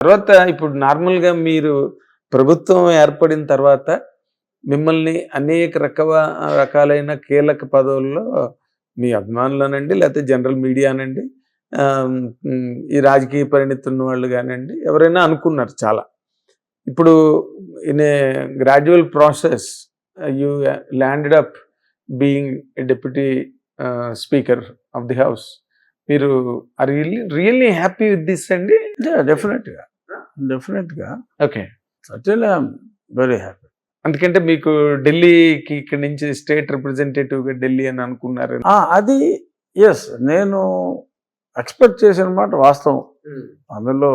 తర్వాత ఇప్పుడు నార్మల్గా మీరు ప్రభుత్వం ఏర్పడిన తర్వాత మిమ్మల్ని అనేక రకవ రకాలైన కీలక పదవుల్లో మీ అభిమానులనండి లేకపోతే జనరల్ మీడియానండి ఈ రాజకీయ పరిణితి ఉన్న వాళ్ళు కానివ్వండి ఎవరైనా అనుకున్నారు చాలా. ఇప్పుడు in a gradual process you landed up being deputy speaker of the house. మీరు ఆ really really happy with this అండి? డెఫినెట్గా. డెఫినెట్గా ఓకే ఐఎమ్ వెరీ హ్యాపీ అందుకంటే మీకు ఢిల్లీకి ఇక్కడ నుంచి స్టేట్ రిప్రజెంటేటివ్గా ఢిల్లీ అని అనుకున్నారు. అది ఎస్ నేను ఎక్స్పెక్ట్ చేసిన మాట వాస్తవం. అందులో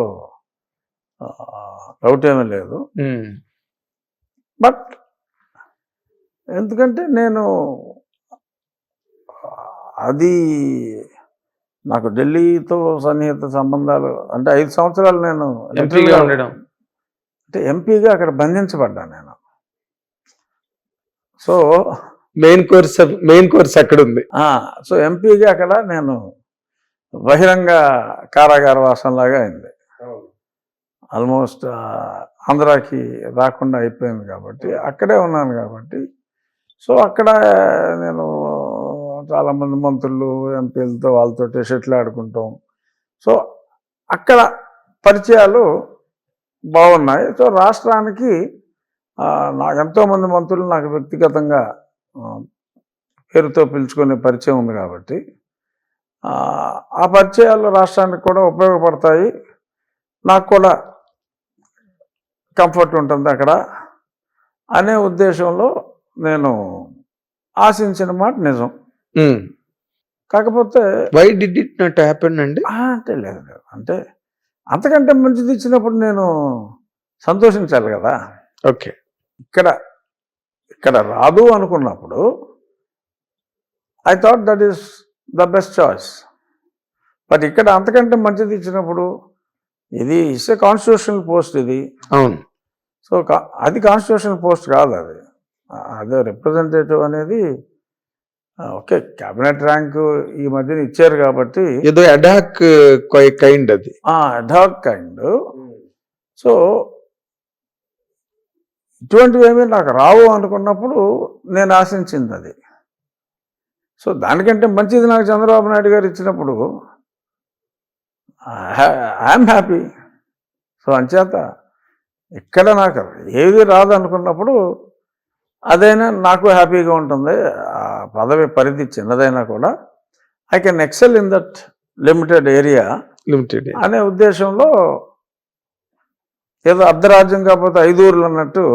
డౌట్ ఏమీ లేదు. బట్ ఎందుకంటే నేను అది నాకు ఢిల్లీతో సన్నిహిత సంబంధాలు అంటే ఐదు సంవత్సరాలు నేను ఎంపీగా ఉండడం. అంటే ఎంపీగా అక్కడ బంధించబడ్డా నేను. So main course main course అక్కడ ఉంది సో ఎంపీగా అక్కడ నేను బహిరంగ కారాగార వాసంలాగా అయింది. ఆల్మోస్ట్ ఆంధ్రాకి రాకుండా అయిపోయింది కాబట్టి అక్కడే ఉన్నాను కాబట్టి. సో అక్కడ నేను చాలామంది మంత్రులు ఎంపీలతో వాళ్ళతో షెట్లు ఆడుకుంటాం. సో అక్కడ పరిచయాలు బాగున్నాయి. సో రాష్ట్రానికి నాకు ఎంతోమంది మంత్రులు నాకు వ్యక్తిగతంగా పేరుతో పిలుచుకునే పరిచయం ఉంది కాబట్టి ఆ పరిచయాలు రాష్ట్రానికి కూడా ఉపయోగపడతాయి. నాకు కూడా కంఫర్ట్ ఉంటుంది అక్కడ అనే ఉద్దేశంలో నేను ఆశించిన మాట నిజం. కాకపోతే why did it not happen అండి? అంటే లేదు లేదు అంటే అంతకంటే మంచిది ఇచ్చినప్పుడు నేను సంతోషించాలి కదా. ఓకే. ఇక్కడ ఇక్కడ రాదు అనుకున్నప్పుడు I thought that is the best choice but ఇక్కడ అంతకంటే మంచిది ఇచ్చినప్పుడు ఇది ఇస్ ఏ కాన్స్టిట్యూషనల్ పోస్ట్ ఇది. అవును. సో అది కాన్స్టిట్యూషనల్ పోస్ట్ కాదు అది. అదే రిప్రజెంటేటివ్ అనేది ఓకే క్యాబినెట్ ర్యాంక్ ఈ మధ్యన ఇచ్చారు కాబట్టి ఏదో అడాక్ కైండ్ అది. అడాక్ కైండ్ సో ఇటువంటివి ఏమీ నాకు రావు అనుకున్నప్పుడు నేను ఆశించింది అది సో దానికంటే మంచిది నాకు చంద్రబాబు నాయుడు గారు ఇచ్చినప్పుడు ఐఎమ్ హ్యాపీ సో అంచేత ఇక్కడ నాకు ఏది రాదు అనుకున్నప్పుడు అదైనా నాకు హ్యాపీగా ఉంటుంది. ఆ పదవి పరిధి చిన్నదైనా కూడా I can excel in that limited area limited అనే ఉద్దేశంలో ఏదో అర్ధరాజ్యం కాకపోతే ఐదూరులు అన్నట్టు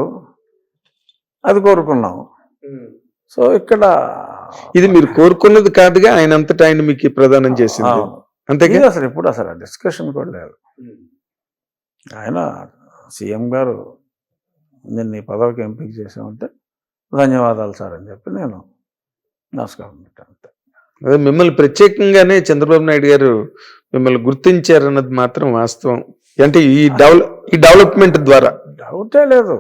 అది కోరుకున్నాం సో ఇక్కడ ఇది మీరు కోరుకున్నది కాదుగా ఆయన అంతటా ఆయన మీకు ప్రదానం చేసింది. ఇది అసలు ఇప్పుడు అసలు డిస్కషన్ కూడా లేదు. ఆయన సీఎం గారు నిన్ను ఈ పదవికి ఎంపిక చేసామంటే ధన్యవాదాలు సార్ అని చెప్పి నేను నమస్కారం అంతే. అదే మిమ్మల్ని ప్రత్యేకంగానే చంద్రబాబు నాయుడు గారు మిమ్మల్ని గుర్తించారన్నది మాత్రం వాస్తవం. అంటే ఈ డెవలప్ ఈ డెవలప్మెంట్ ద్వారా. డౌటే లేదు.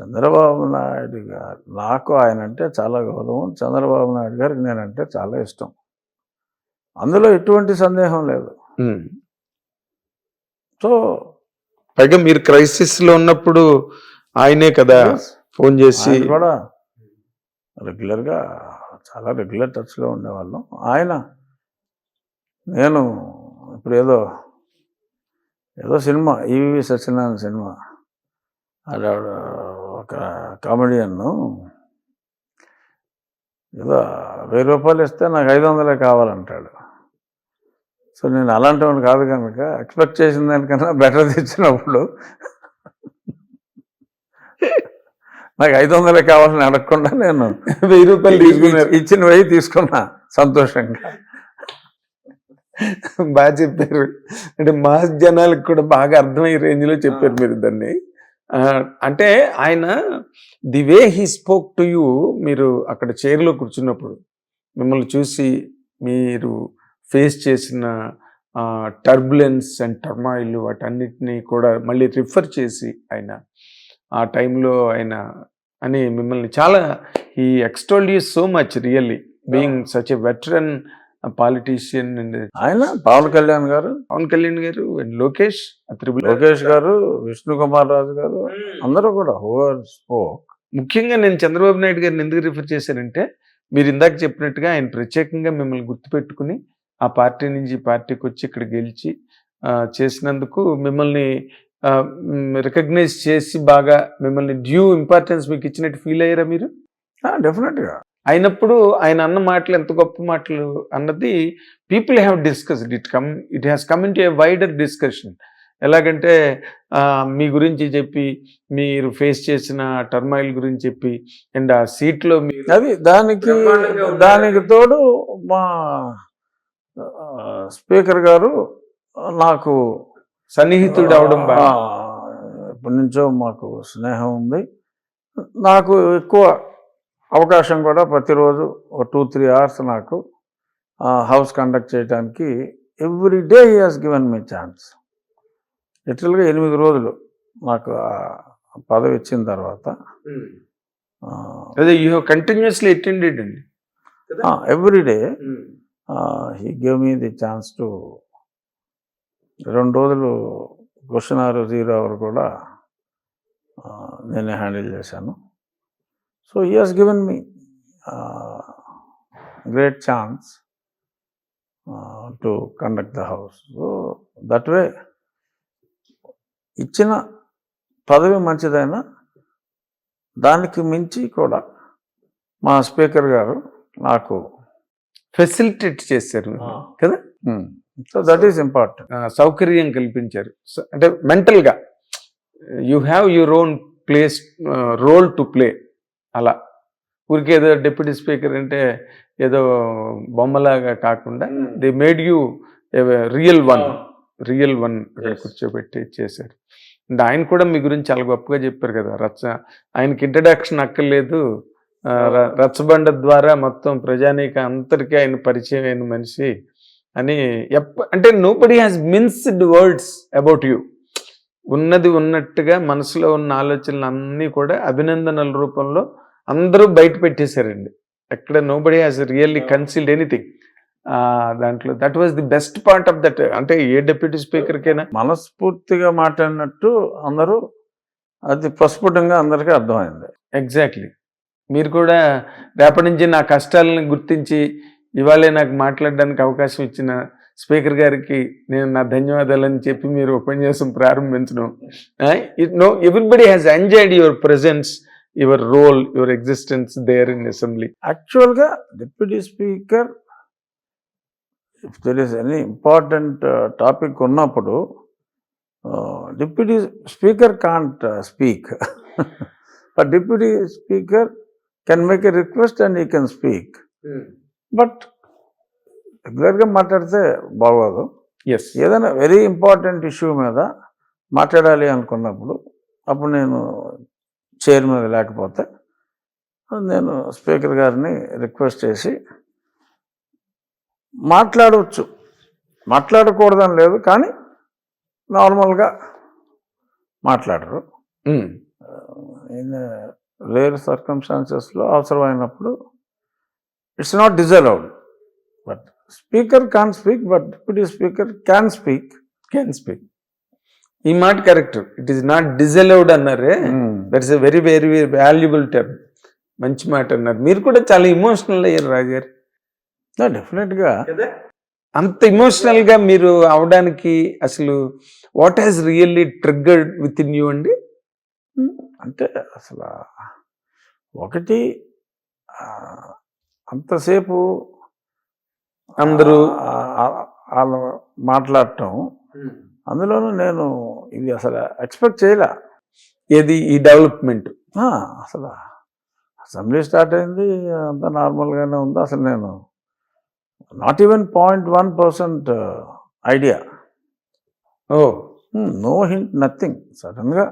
చంద్రబాబు నాయుడు గారు నాకు ఆయన అంటే చాలా గౌరవం. చంద్రబాబు నాయుడు గారికి నేనంటే చాలా ఇష్టం. అందులో ఎటువంటి సందేహం లేదు. సో పైగా మీరు క్రైసిస్లో ఉన్నప్పుడు ఆయనే కదా ఫోన్ చేసి కూడా రెగ్యులర్గా చాలా రెగ్యులర్ టచ్లో ఉండేవాళ్ళం. ఆయన నేను ఇప్పుడు ఏదో ఏదో సినిమా ఈవి సత్యనారాయణ సినిమా. అది ఒక కామెడియన్ను ఏదో వెయ్యి రూపాయలు ఇస్తే నాకు ఐదు వందలే కావాలంటాడు. సో నేను అలాంటి వాడిని కాదు కనుక ఎక్స్పెక్ట్ చేసిన దానికన్నా బెటర్ తెచ్చినప్పుడు నాకు ఐదు వందలే కావాలని అడగకుండా నేను వెయ్యి రూపాయలు తీసుకున్నారు. ఇచ్చిన వెయ్యి తీసుకున్నా సంతోషంగా. బాగా చెప్పారు. అంటే మాస్ జనాలకు కూడా బాగా అర్థమయ్యే రేంజ్లో చెప్పారు మీరు దాన్ని. అంటే ఆయన the way he spoke to you మీరు అక్కడ చైర్లో కూర్చున్నప్పుడు మిమ్మల్ని చూసి మీరు ఫేస్ చేసిన టర్బులెన్స్ అండ్ టర్మాయిల్ వాటన్నిటిని కూడా మళ్ళీ రిఫర్ చేసి ఆయన ఆ టైంలో ఆయన అని మిమ్మల్ని చాలా ఈ extolled you so much really being such a veteran politician and ఆయన పవన్ కళ్యాణ్ గారు. పవన్ కళ్యాణ్ గారు అండ్ లోకేష్ త్రిబుల్ లోకేష్ గారు విష్ణు కుమార్ రాజు గారు అందరూ కూడా హూవర్ స్పోక్ ముఖ్యంగా నేను చంద్రబాబు నాయుడు గారిని ఎందుకు రిఫర్ చేశానంటే మీరు ఇందాక చెప్పినట్టుగా ఆయన ప్రత్యేకంగా మిమ్మల్ని గుర్తుపెట్టుకుని ఆ పార్టీ నుంచి పార్టీకి వచ్చి ఇక్కడ గెలిచి చేసినందుకు మిమ్మల్ని రికగ్నైజ్ చేసి బాగా మిమ్మల్ని డ్యూ ఇంపార్టెన్స్ మీకు ఇచ్చినట్టు ఫీల్ అయ్యారా మీరు? డెఫినెట్గా. అయినప్పుడు ఆయన అన్న మాటలు ఎంత గొప్ప మాటలు అన్నది people have discussed it come it has come into a wider discussion ఎలాగంటే మీ గురించి చెప్పి మీరు ఫేస్ చేసిన టర్మాయిల్ గురించి చెప్పి అండ్ ఆ సీట్లో మీరు అది దానికి. దానికి తోడు మా స్పీకర్ గారు నాకు సన్నిహితుడు అవడం ఎప్పటి నుంచో మాకు స్నేహం ఉంది. నాకు ఎక్కువ అవకాశం కూడా ప్రతిరోజు ఒక టూ త్రీ అవర్స్ నాకు హౌస్ కండక్ట్ చేయడానికి every day he has given me chance. లిటరల్గా ఎనిమిది రోజులు నాకు పదవి ఇచ్చిన తర్వాత అదే యూ కంటిన్యూస్లీ అటెండెడ్ అండి? Every day he gave me the chance to రెండు రోజులు క్వశ్చన్ జీరో అవర్ కూడా నేనే హ్యాండిల్ చేశాను. So he has given me great chance to conduct the house so that way ఇచ్చిన పదవి మంచిదైనా దానికి మించి కూడా మా స్పీకర్ గారు నాకు ఫెసిలిటేట్ చేశారు కదా? సో దట్ ఈస్ ఇంపార్టెంట్ సౌకర్యం కల్పించారు. అంటే మెంటల్గా you have your own place role to play అలా. ఊరికే ఏదో డిప్యూటీ స్పీకర్ అంటే ఏదో బొమ్మలాగా కాకుండా they made you real one real one. కూర్చోబెట్టి చేశారు. అండ్ ఆయన కూడా మీ గురించి చాలా గొప్పగా చెప్పారు కదా రచ్చ. ఆయనకి ఇంట్రడక్షన్ అక్కర్లేదు. ర- రచ్చబండ ద్వారా మొత్తం ప్రజానీక అందరికీ ఆయన పరిచయం అయిన మనిషి. అని ఎప్ప అంటే nobody has minced words about you ఉన్నది ఉన్నట్టుగా మనసులో ఉన్న ఆలోచనలు అన్నీ కూడా అభినందనల రూపంలో అందరూ బయట పెట్టేశారండి. ఎక్కడ nobody has really concealed anything దాంట్లో that was the best part of that అంటే ఏ డెప్యూటీ స్పీకర్కైనా మనస్ఫూర్తిగా మాట్లాడినట్టు అందరూ అది ప్రస్ఫుటంగా అందరికీ అర్థమైంది. ఎగ్జాక్ట్లీ మీరు కూడా రేపటి నుంచి నా కష్టాలను గుర్తించి ఇవాళే నాకు మాట్లాడడానికి అవకాశం ఇచ్చిన స్పీకర్ గారికి నేను నా ధన్యవాదాలు అని చెప్పి మీరు ఉపన్యాసం ప్రారంభించడం. It no everybody has enjoyed your presence your role your existence there in assembly యాక్చువల్గా deputy speaker if there is any important topic ఉన్నప్పుడు deputy speaker can't speak but deputy speaker can make a request and he can speak but రెగ్యులర్గా మాట్లాడితే బాగోదు. Yes ఏదైనా very important issue మీద మాట్లాడాలి అనుకున్నప్పుడు అప్పుడు నేను చైర్ మీద లేకపోతే నేను స్పీకర్ గారిని రిక్వెస్ట్ చేసి మాట్లాడవచ్చు మాట్లాడకూడదని లేదు కానీ నార్మల్గా మాట్లాడరు. ఇన్ రేర్ సర్కమ్స్టాన్సెస్లో అవసరమైనప్పుడు it's not disallowed but speaker can speak but deputy speaker can speak can speak ఈ మాట correct it is not disallowed అన్నారే. That's a very very valuable term మంచి మాట అన్నారు. మీరు కూడా చాలా ఇమోషనల్ అయ్యారు రాజారు డెఫినెట్గా అంత ఇమోషనల్గా మీరు అవడానికి అసలు what has really triggered within you అండి అంటే అసలు ఒకటి ఆ, అంతసేపు అందరూ వాళ్ళు మాట్లాడటం. అందులోనూ నేను ఇది అసలు ఎక్స్పెక్ట్ చేయలే. ఏది ఈ డెవలప్మెంట్? అసలు అసెంబ్లీ స్టార్ట్ అయింది అంతా నార్మల్గానే ఉంది. అసలు నేను not even point one percent idea. Oh. No hint nothing. సడన్గా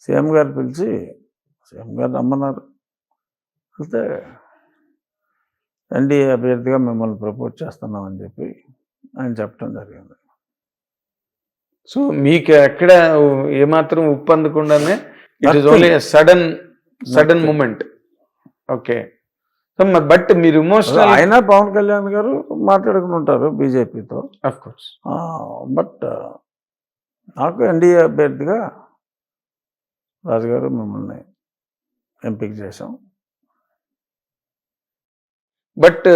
సీఎం గారు పిలిచి సీఎం గారు రమ్మన్నారు. అయితే ఎన్డీఏ అభ్యర్థిగా మిమ్మల్ని ప్రపోజ్ చేస్తున్నామని చెప్పి ఆయన చెప్పడం జరిగింది. సో మీకు ఎక్కడ ఏమాత్రం ఉప్పు అందకుండానే it is Nothing. Only sudden sudden. Moment okay but మీరు ఇమోషనల్ ఆయన పవన్ కళ్యాణ్ గారు మాట్లాడుకుని ఉంటారు బీజేపీతో ఆఫ్ కోర్స్ బట్ నాకు ఎన్డీఏ అభ్యర్థిగా రాజుగారు మిమ్మల్ని ఎంపిక చేశాం. బట్